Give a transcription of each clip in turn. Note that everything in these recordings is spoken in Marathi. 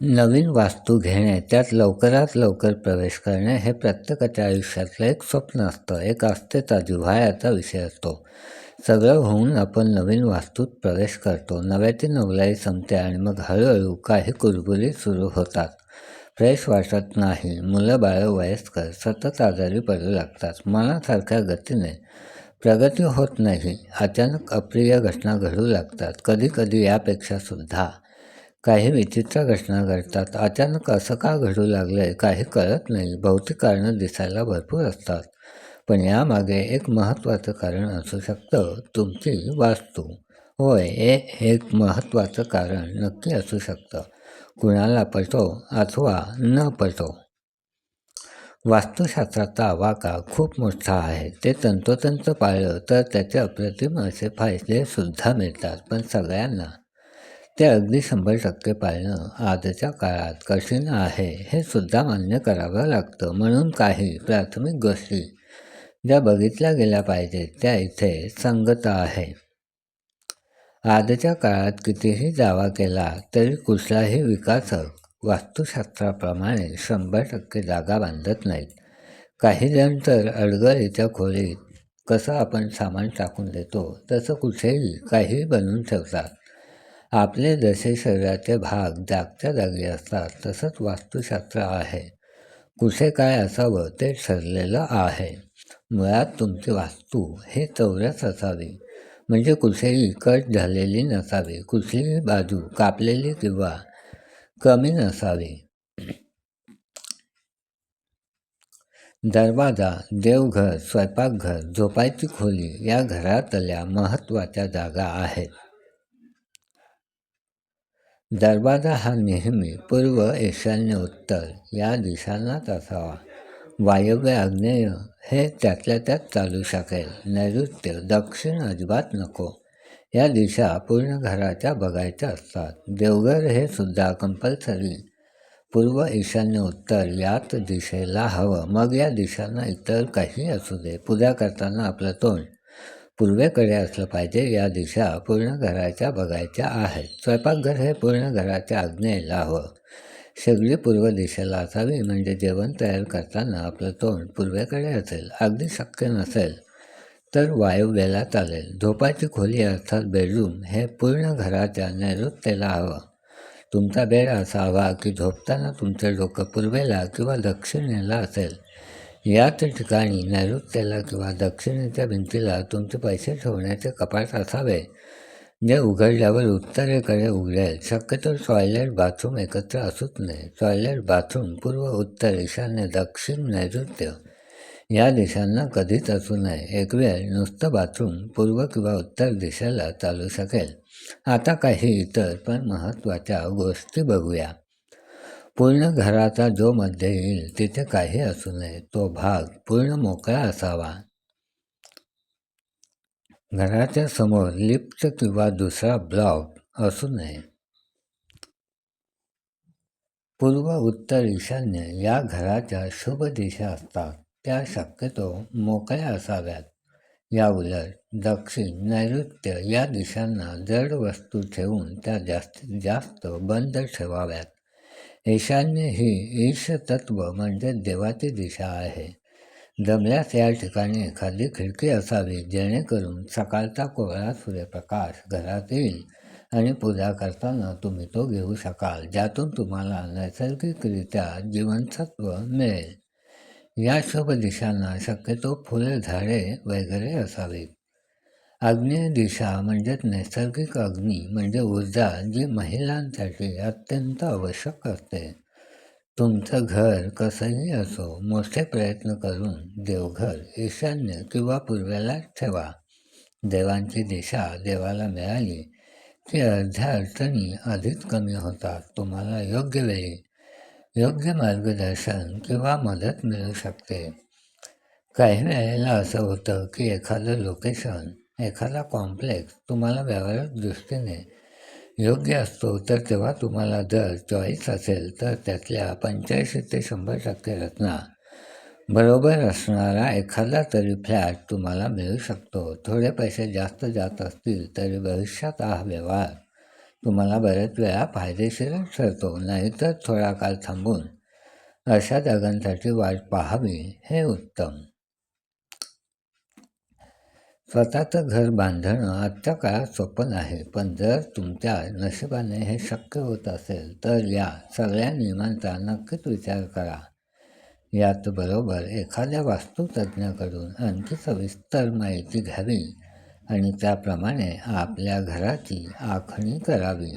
नवीन वास्तू घेणे त्यात लवकरात लवकर प्रवेश करणे हे प्रत्येकाच्या आयुष्यातलं एक स्वप्न असतं एक आस्थेचा जिव्हाळ्याचा विषय असतो. सगळं होऊन आपण नवीन वास्तूत प्रवेश करतो. नव्याची नवलाई संपते आणि मग हळूहळू काही कुरबुरी सुरू होतात. फ्रेश वाटत नाही मुलं बाळं वयस्कर सतत आजारी पडू लागतात मनासारख्या गतीने. प्रगती होत नाही अचानक अप्रिय घटना घडू लागतात कधीकधी यापेक्षा सुद्धा काही विचित्र घटना घडतात. अचानक असं का घडू लागलं आहे काही कळत नाही. भौतिक कारणं दिसायला भरपूर असतात. पण यामागे एक महत्त्वाचं कारण असू शकतं. तुमची वास्तू. होय हे एक महत्त्वाचं कारण नक्की असू शकतं. कुणाला पटो अथवा न पटो. वास्तुशास्त्राचा आवाका खूप मोठा आहे. ते तंतोतंत पाळलं तर त्याचे अप्रतिम असे फायदेसुद्धा मिळतात. पण सगळ्यांना ते अगदी शंभर टक्के पाळणं आजच्या काळात कठीण आहे हे सुद्धा मान्य करावं लागतं. म्हणून काही प्राथमिक गोष्टी ज्या बघितल्या गेल्या पाहिजेत त्या इथे संगत आहे. आजच्या काळात कितीही दावा केला तरी कुठलाही विकासक वास्तुशास्त्राप्रमाणे शंभर टक्के जागा बांधत नाहीत. काही जण तर अडगळीच्या खोलीत कसं आपण सामान टाकून देतो तसं कुठेही काही बनवून ठेवतात. आपले जसे शरीराचे भाग जागच्या जागी असतात तसंच वास्तुशास्त्र आहे. कुठे काय असावं ते ठरलेलं आहे. मुळात तुमची वास्तू हे चौरस असावी. म्हणजे कुठेही कट झालेली नसावी कुठलीही बाजू कापलेली किंवा कमी नसावी. दरवाजा देवघर स्वयंपाकघर झोपायची खोली या घरातल्या महत्त्वाच्या जागा आहेत. दरवाजा हा नेहमी पूर्व ईशान्य उत्तर या दिशांनाच असावा. वायव्य आग्नेय हे त्यातल्या त्यात चालू शकेल. नैऋत्य दक्षिण अजिबात नको. या दिशा पूर्ण घराच्या बघायच्या असतात. देवघर हे सुद्धा कंपल्सरी पूर्व ईशान्य उत्तर याच दिशेला हवं. मग या दिशांना इतर काही असू दे. पूजा करताना आपलं तोंड पूर्वेकडे असलं पाहिजे या दिशा पूर्ण घराच्या बघायच्या आहेत. स्वयंपाकघर हे पूर्ण घराच्या आग्नेयला हवं हो. सगळी पूर्व दिशेला असावी म्हणजे जेवण तयार करताना आपलं तोंड पूर्वेकडे असेल अगदी शक्य नसेल तर वायव्येला चालेल. झोपाची खोली अर्थात बेडरूम हे पूर्ण घराच्या नैऋत्येला हवं. तुमचा बेड असा हवा की झोपताना तुमचं डोकं पूर्वेला किंवा दक्षिणेला असेल. याच ठिकाणी नैऋत्याला किंवा दक्षिणेच्या भिंतीला तुमचे पैसे ठेवण्याचे कपाट असावे. जे उघडल्यावर उत्तरेकडे उघडेल. शक्यतो टॉयलेट बाथरूम एकत्र असूच नये. टॉयलेट बाथरूम पूर्व उत्तर ईशान्य दक्षिण नैऋत्य. या दिशांना कधीच असू नये. एक वेळ नुसतं बाथरूम पूर्व किंवा उत्तर दिशेला चालू शकेल. आता काही इतर पण महत्त्वाच्या गोष्टी बघूया. पूर्ण घराचा जो मध्ये येईल तिथे काही असू नये. तो भाग पूर्ण मोकळा असावा. घराच्या समोर लिफ्ट किंवा दुसरा ब्लॉक असू नये. पूर्व उत्तर ईशान्य या घराच्या शुभ दिशा असतात. त्या शक्यतो मोकळ्या असाव्यात. या उलट दक्षिण नैऋत्य या दिशांना जड वस्तू ठेवून त्या जास्तीत जास्त बंद ठेवाव्यात. ईशान्य ही ईश तत्व म्हणजे देवाची दिशा आहे. जमल्यास या ठिकाणी एखादी खिडकी असावी जेणेकरून सकाळचा कोवळा सूर्यप्रकाश घरात येईल आणि पूजा करताना तुम्ही तो घेऊ शकाल ज्यातून तुम्हाला नैसर्गिकरित्या जीवनसत्व मिळेल. या शुभ दिशांना शक्यतो फुले झाडे वगैरे असावीत. आग्नेय दिशा म्हणजेच नैसर्गिक अग्नी म्हणजे ऊर्जा जी महिलांसाठी अत्यंत आवश्यक असते. तुमचं घर कसंही असो मोठे प्रयत्न करून देवघर ईशान्य किंवा पूर्वेला ठेवा. देवांची दिशा देवाला मिळाली की अर्ध्या अडचणी अधिक कमी होतात तुम्हाला योग्य वेळी. योग्य मार्गदर्शन किंवा मदत मिळू शकते. काही वेळेला असं होतं की एखादं लोकेशन एखादा कॉम्प्लेक्स तुम्हाला व्यावहारिक दृष्टीने योग्य असतो तर तेव्हा तुम्हाला जर चॉईस असेल तर त्यातल्या पंच्याऐंशी ते शंभर टक्के रचना बरोबर असणारा एखादा तरी फ्लॅट तुम्हाला मिळू शकतो. थोडे पैसे जास्त जात असतील तरी भविष्यात हा व्यवहार तुम्हाला बऱ्याच वेळा फायदेशीरच ठरतो. नाहीतर थोडा काळ थांबून अशा जागांसाठी वाट पाहावी हे उत्तम. स्वतःचं घर बांधणं आजच्या काळात सोपं आहे पण जर तुमच्या नशिबाने हे शक्य होत असेल तर या सगळ्या नियमांचा नक्कीच विचार करा. याचबरोबर एखाद्या वास्तुतज्ञाकडून आणखी सविस्तर माहिती घ्यावी आणि त्याप्रमाणे आपल्या घराची आखणी करावी.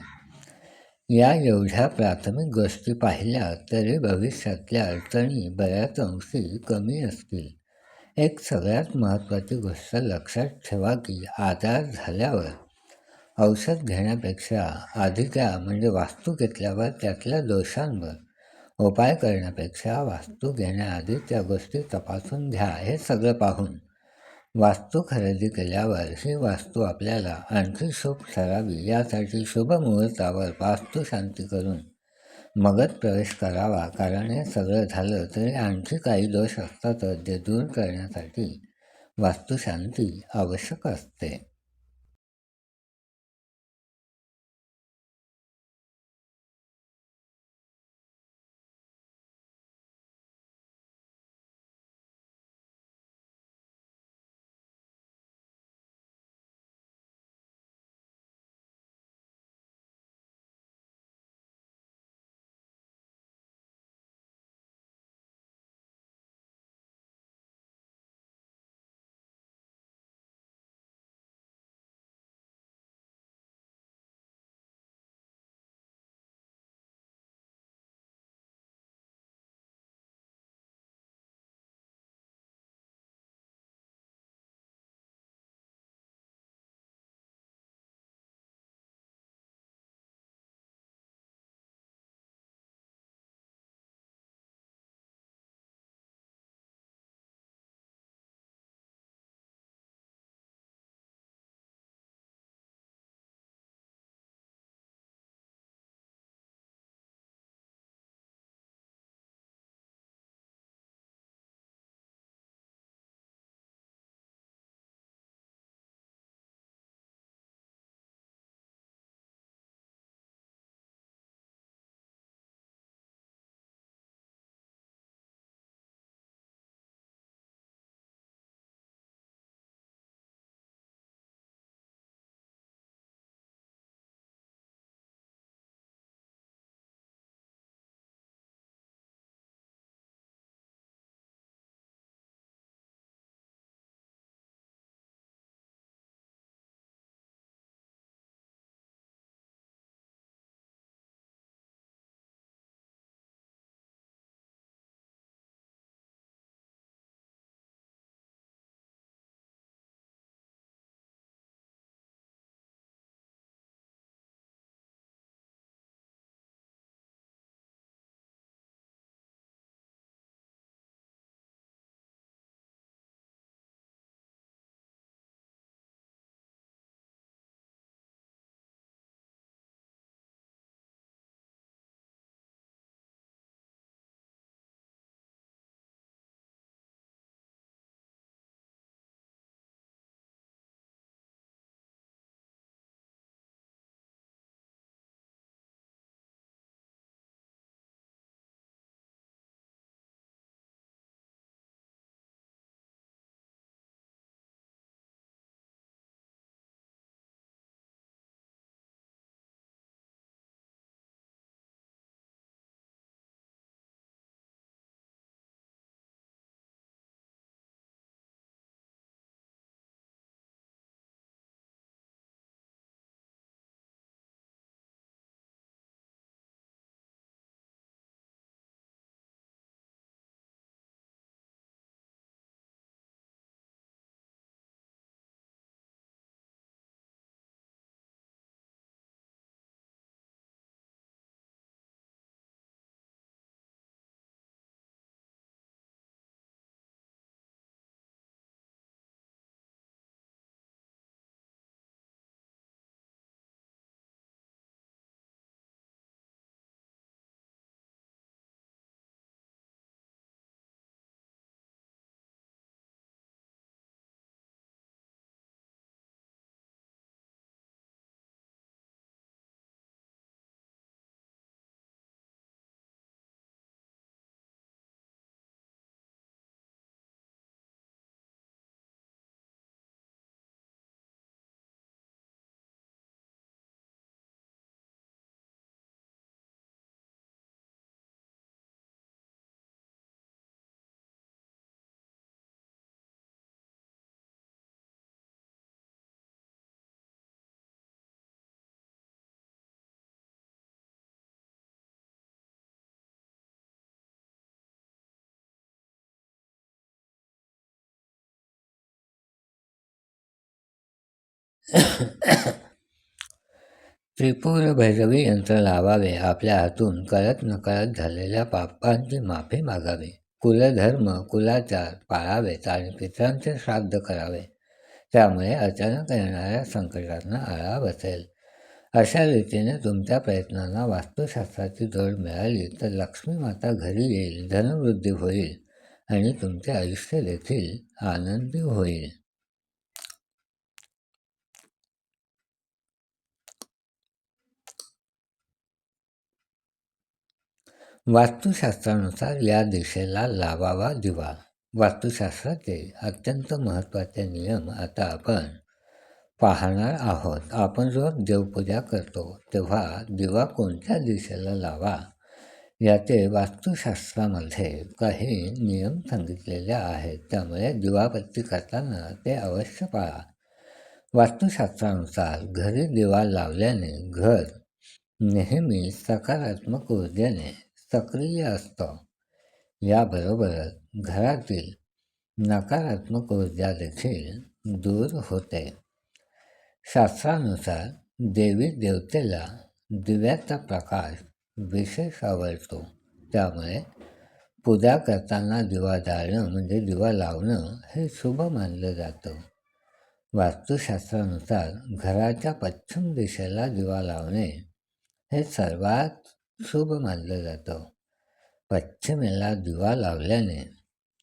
या एवढ्या प्राथमिक गोष्टी पाहिल्या तरी भविष्यातल्या अडचणी बऱ्याच अंशी कमी असतील. एक सगळ्यात महत्त्वाची गोष्ट लक्षात ठेवा की आजार झाल्यावर औषध घेण्यापेक्षा आधी त्या म्हणजे वास्तू घेतल्यावर त्यातल्या दोषांवर उपाय करण्यापेक्षा वास्तू घेण्याआधी त्या गोष्टी तपासून घ्या हे सगळं पाहून. वास्तू खरेदी केल्यावर ही वास्तू आपल्याला आणखी शुभ ठरावी यासाठी शुभ मुहूर्तावर वास्तुशांती करून मगध प्रवेश करावा कारण हे सगळं झालं तरी आणखी काही दोष असतातच जे दूर करण्यासाठी वास्तुशांती आवश्यक असते. त्रिपुर भैरवी यंत्र लावावे आपल्या हातून कळत नकळत झालेल्या पापांची माफी मागावी. कुलधर्म कुलाचार पाळावेत आणि पितरांचे श्राद्ध करावे. त्यामुळे अचानक येणाऱ्या संकटांना आळा बसेल. अशा रीतीने तुमच्या प्रयत्नांना वास्तुशास्त्राची जोड मिळाली तर लक्ष्मी माता घरी येईल धनवृद्धी होईल आणि तुमचे आयुष्य देखील आनंदी होईल. वास्तुशास्त्रानुसार या दिशेला लावावा दिवा. वास्तुशास्त्राचे अत्यंत महत्त्वाचे नियम आता आपण पाहणार आहोत. आपण रोज देवपूजा करतो तेव्हा दिवा कोणत्या दिशेला लावा याचे वास्तुशास्त्रामध्ये काही नियम सांगितलेले आहेत. त्यामुळे दिवाबत्ती करताना ते अवश्य पाळा. वास्तुशास्त्रानुसार घरी दिवा लावल्याने घर नेहमी सकारात्मक ऊर्जेने सक्रिय असतं. याबरोबरच घरातील नकारात्मक ऊर्जा देखील दूर होते. शास्त्रानुसार देवी देवतेला दिव्याचा प्रकाश विशेष आवडतो. त्यामुळे पूजा करताना दिवा जाळणं म्हणजे दिवा लावणं हे शुभ मानलं जातं. वास्तुशास्त्रानुसार घराच्या पश्चिम दिशेला दिवा लावणे हे सर्वात शुभ मानलं जातं. पश्चिमेला दिवा लावल्याने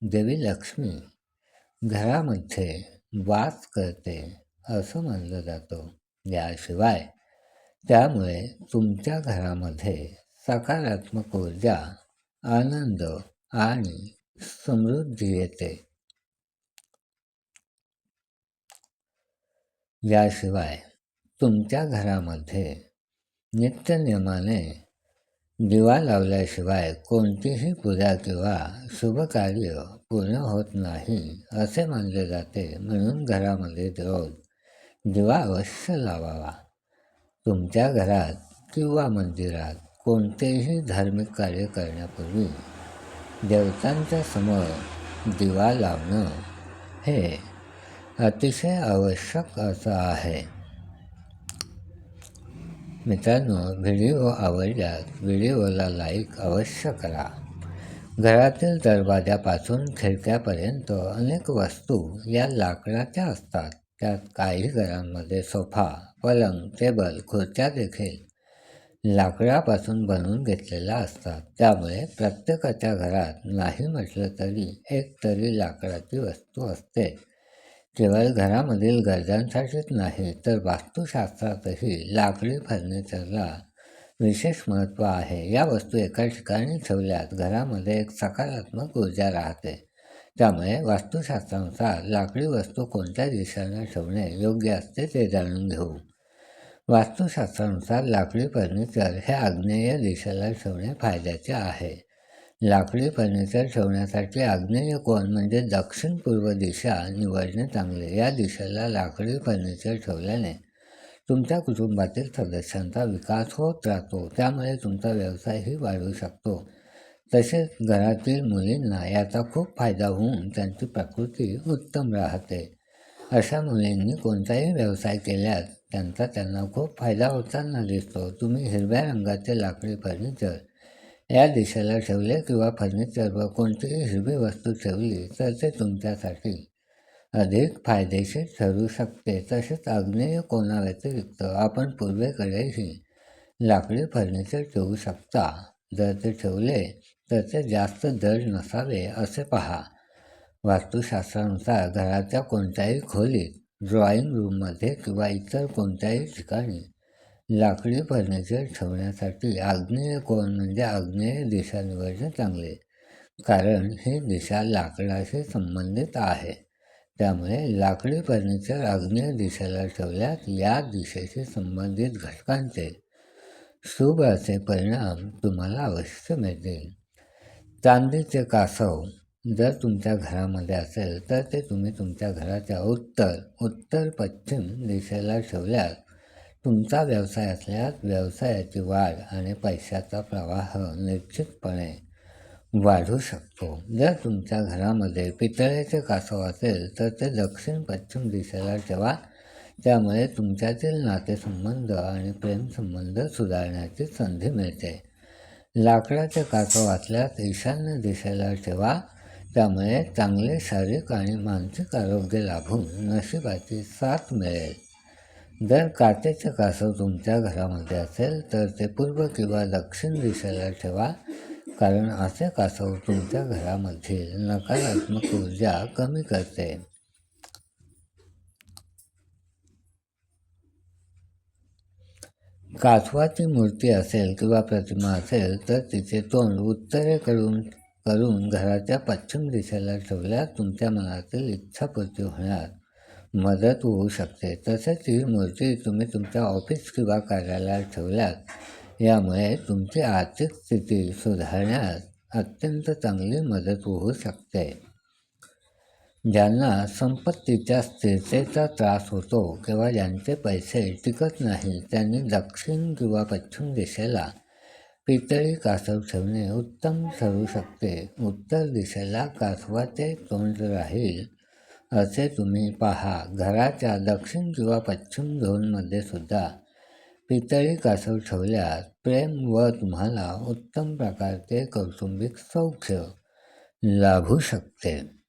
देवी लक्ष्मी घरामध्ये वास करते असं मानलं जातं. याशिवाय त्यामुळे तुमच्या घरामध्ये सकारात्मक ऊर्जा आनंद आणि समृद्धी येते. याशिवाय तुमच्या घरामध्ये नित्यनियमाने दिवा लावल्याशिवाय कोणतीही पूजा किंवा शुभकार्य पूर्ण होत नाही असे मानले जाते म्हणून घरामध्ये रोज दिवा अवश्य लावावा. तुमच्या घरात किंवा मंदिरात कोणतेही धार्मिक कार्य करण्यापूर्वी देवतांच्या समोर दिवा लावणं हे अतिशय आवश्यक असं आहे. मित्रांनो व्हिडिओ आवडल्यास व्हिडिओला लाईक अवश्य करा. घरातील दरवाजापासून खिडक्यापर्यंत अनेक वस्तू या लाकडाच्या असतात. त्यात काही घरांमध्ये सोफा पलंग टेबल खुर्च्या देखील लाकडापासून बनवून घेतलेल्या असतात. त्यामुळे प्रत्येकाच्या घरात नाही म्हटलं तरी एक तरी लाकडाची वस्तू असते. केवळ घरामधील गरजांसाठीच नाही तर वास्तुशास्त्रातही लाकडी फर्निचरला विशेष महत्त्व आहे. या वस्तू एका ठिकाणी ठेवल्यास घरामध्ये एक सकारात्मक ऊर्जा राहते. त्यामुळे वास्तुशास्त्रानुसार लाकडी वस्तू कोणत्या दिशेने ठेवणे योग्य असते ते जाणून घेऊ. वास्तुशास्त्रानुसार लाकडी फर्निचर हे आग्नेय दिशेला ठेवणे फायद्याचे आहे. लाकडी फर्निचर ठेवण्यासाठी आग्नेय कोण म्हणजे दक्षिण पूर्व दिशा निवडणे चांगले. या दिशेला लाकडी फर्निचर ठेवल्याने तुमच्या कुटुंबातील सदस्यांचा विकास होत राहतो. त्यामुळे तुमचा व्यवसायही वाढू शकतो. तसेच घरातील मुलींना याचा खूप फायदा होऊन त्यांची प्रकृती उत्तम राहते. अशा मुलींनी कोणताही व्यवसाय केल्यास त्यांचा त्यांना खूप फायदा होताना दिसतो. तुम्ही हिरव्या रंगाचे लाकडी फर्निचर या दिशेला ठेवले किंवा फर्निचरवर कोणतीही हिरवी वस्तू ठेवली तर ते तुमच्यासाठी अधिक फायदेशीर ठरू शकते. तसेच आग्नेय कोणाव्यतिरिक्त आपण पूर्वेकडेही लाकडी फर्निचर ठेवू शकता. जर ते ठेवले तर ते जास्त दर नसावे असे पहा. वास्तुशास्त्रानुसार घराच्या कोणत्याही खोलीत ड्रॉइंग रूममध्ये किंवा इतर कोणत्याही ठिकाणी लाकडी फर्निचर ठेवण्यासाठी आग्नेय कोण म्हणजे आग्नेय दिशा निवडणे चांगले. कारण ही दिशा लाकडाशी संबंधित आहे. त्यामुळे लाकडी फर्निचर आग्नेय दिशेला ठेवल्यास या दिशेशी संबंधित घटकांचे शुभ असे परिणाम तुम्हाला अवश्य मिळतील. चांदीचे कासव जर तुमच्या घरामध्ये असेल तर ते तुम्ही तुमच्या घराच्या उत्तर उत्तर पश्चिम दिशेला ठेवल्यास तुमचा व्यवसाय असल्यास व्यवसायाची वाढ आणि पैशाचा प्रवाह निश्चितपणे वाढू शकतो. जर तुमच्या घरामध्ये पितळेचे कासव असेल तर ते दक्षिण पश्चिम दिशेला ठेवा. त्यामुळे तुमच्यातील नातेसंबंध आणि प्रेमसंबंध सुधारण्याची संधी मिळते. लाकडाचे कासव वाचल्यास ईशान्य दिशेला ठेवा. त्यामुळे चांगले शारीरिक आणि मानसिक आरोग्य लाभून नशिबाची साथ मिळेल. जर काचेचं कासव तुमच्या घरामध्ये असेल तर ते पूर्व किंवा दक्षिण दिशेला ठेवा कारण असे कासव तुमच्या घरामधील नकारात्मक ऊर्जा कमी करते. कासवाची मूर्ती असेल किंवा प्रतिमा असेल तर तिचे तोंड उत्तरेकडून करून घराच्या पश्चिम दिशेला ठेवल्यास तुमच्या मनातील इच्छापूर्ती होण्यास मदत होऊ शकते. तसेच ही मूर्ती तुम्ही तुमच्या ऑफिस किंवा कार्यालयात ठेवल्यास यामुळे तुमची आर्थिक स्थिती सुधारण्यास अत्यंत चांगली मदत होऊ शकते. ज्यांना संपत्तीच्या स्थिरतेचा त्रास होतो किंवा ज्यांचे पैसे टिकत नाही त्यांनी दक्षिण किंवा पश्चिम दिशेला पितळी कासव ठेवणे उत्तम ठरू शकते. उत्तर दिशेला कासवाचे तोंड राहील. असे तुम्ही पहा. घराच्या दक्षिण किंवा पश्चिम झोनमध्ये सुद्धा पितळी कासव ठेवल्यास प्रेम व तुम्हाला उत्तम प्रकारचे कौटुंबिक सौख्य लाभू शकते.